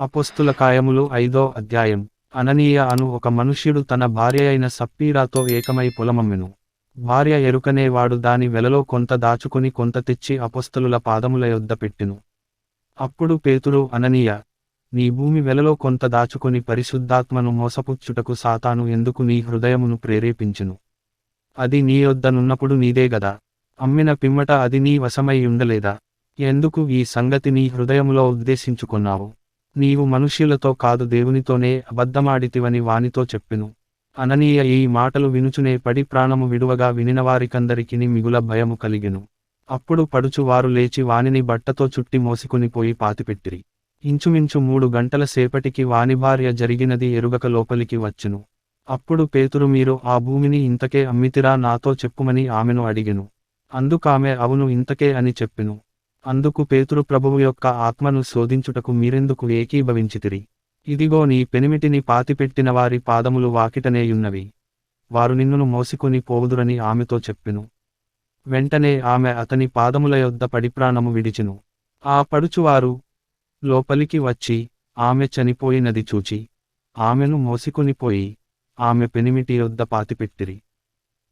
అపోస్తుల కాయములు ఐదో అధ్యాయం. అననీయ అను ఒక మనుష్యుడు తన భార్య అయిన సప్పీరాతో ఏకమై పొలమమ్మెను. భార్య ఎరుకనే వాడు దాని వెలలో కొంత దాచుకుని కొంత తెచ్చి అపోస్తలుల పాదముల యొద్ద పెట్టెను. అప్పుడు పేతురు అననీయ నీ భూమి వెలలో కొంత దాచుకొని పరిశుద్ధాత్మను మోసపుచ్చుటకు సాతాను ఎందుకు నీ హృదయమును ప్రేరేపించును? అది నీ యొద్దనున్నప్పుడు నీదే గదా. అమ్మిన పిమ్మట అది నీ వశమై ఉండలేదా? ఎందుకు ఈ సంగతి నీ హృదయములో ఉద్దేశించుకున్నావు? నీవు మనుష్యులతో కాదు దేవునితోనే అబద్ధమాడితివని వానితో చెప్పెను. అననీయ ఈ మాటలు వినుచునే పడి ప్రాణము విడువగా వినినవారికందరికిని మిగుల భయము కలిగెను. అప్పుడు పడుచు వారు లేచి వానిని బట్టతో చుట్టి మోసుకునిపోయి పాతిపెట్టిరి. ఇంచుమించు మూడు గంటల సేపటికి వాని భార్య జరిగినది ఎరుగక లోపలికి వచ్చెను. అప్పుడు పేతురు మీరు ఆ భూమిని ఇంతకే అమ్మితిరా నాతో చెప్పుమని ఆమెను అడిగెను. అందుకామె అవును ఇంతకే అని చెప్పెను. అందుకు పేతురు ప్రభువు యొక్క ఆత్మను శోధించుటకు మీరెందుకు ఏకీభవించితిరి? ఇదిగో నీ పెనిమిటిని పాతిపెట్టిన వారి పాదములు వాకిటనేయున్నవి వారు నిన్నును మోసుకుని పోవుదురని ఆమెతో చెప్పెను. వెంటనే ఆమె అతని పాదముల యొద్ద పడిప్రాణము విడిచెను. ఆ పడుచువారు లోపలికి వచ్చి ఆమె చనిపోయినది చూచి ఆమెను మోసికొనిపోయి ఆమె పెనిమిటి యొద్ద పాతిపెట్టిరి.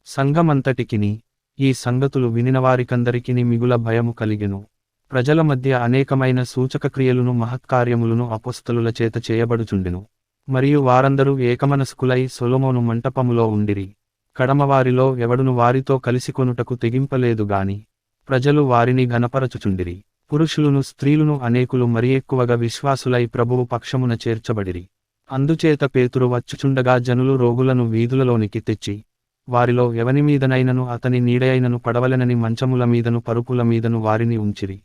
సంఘమంతటికిని ఈ సంగతులు వినినవారికందరికిని మిగుల భయము కలిగెను. ప్రజల మధ్య అనేకమైన సూచకక్రియలను మహత్కార్యములను అపోస్తలుల చేత చేయబడుచుండెను. మరియు వారందరూ ఏకమనస్కులై సొలొమోను మంటపములో ఉండిరి. కడమవారిలో ఎవడును వారితో కలిసికొనుటకు తెగింపలేదు గాని ప్రజలు వారిని ఘనపరచుచుండిరి. పురుషులను స్త్రీలను అనేకులు మరి ఎక్కువగా విశ్వాసులై ప్రభువు పక్షమున చేర్చబడిరి. అందుచేత పేతురు వచ్చుచుండగా జనులు రోగులను వీధులలోనికి తెచ్చి వారిలో ఎవని మీదనైనను అతని నీడైనను పడవలెనని మంచముల మీదను పరుపుల మీదను వారిని ఉంచిరి.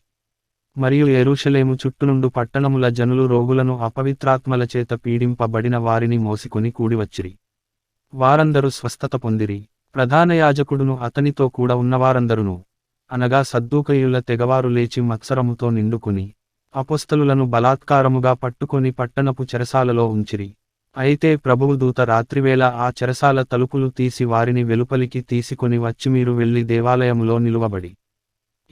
మరియు ఎరుషలేము చుట్టునుండు పట్టణముల జనులు రోగులను అపవిత్రాత్మల చేత పీడింపబడిన వారిని మోసికొని కూడివచ్చిరి. వారందరూ స్వస్థత పొందిరి. ప్రధాన యాజకుడును అతనితో కూడా ఉన్నవారందరును. అనగా సద్దూకయుల తెగవారు లేచి మత్సరముతో నిండుకుని అపోస్తలులను బలాత్కారముగా పట్టుకొని పట్టణపు చెరసాలలో ఉంచిరి. అయితే ప్రభువు దూత రాత్రివేళ ఆ చెరసాల తలుపులు తీసి వారిని వెలుపలికి తీసుకొని వచ్చి మీరు వెళ్ళి దేవాలయములో నిలువబడి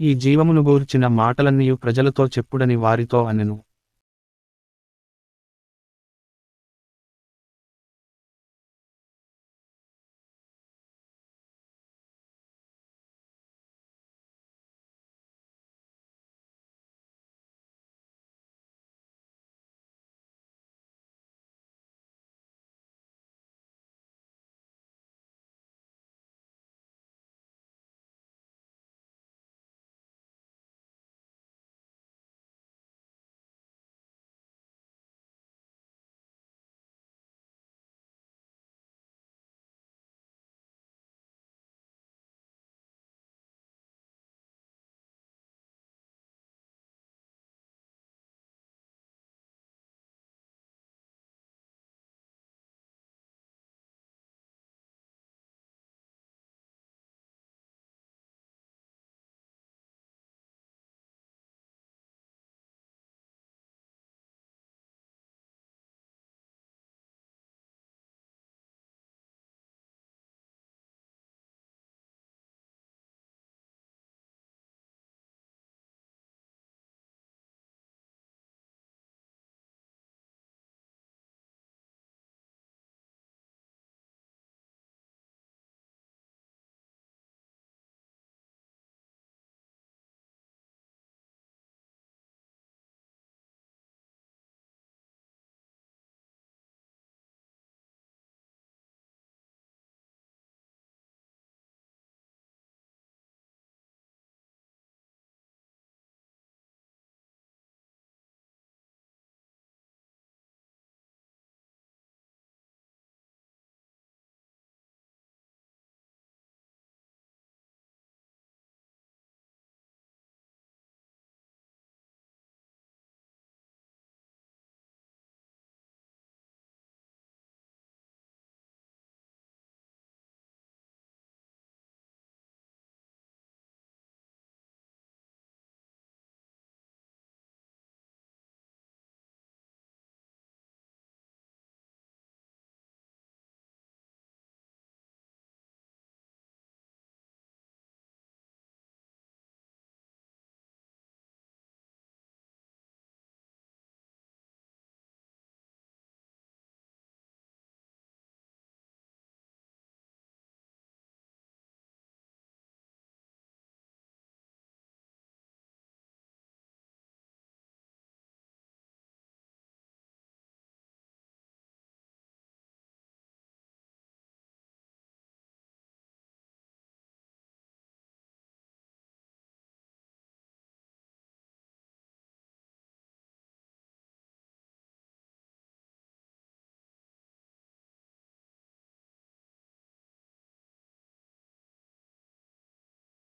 ఈ జీవమును గూర్చిన మాటలన్నీయు ప్రజలతో చెప్పుడని వారితో అనెను.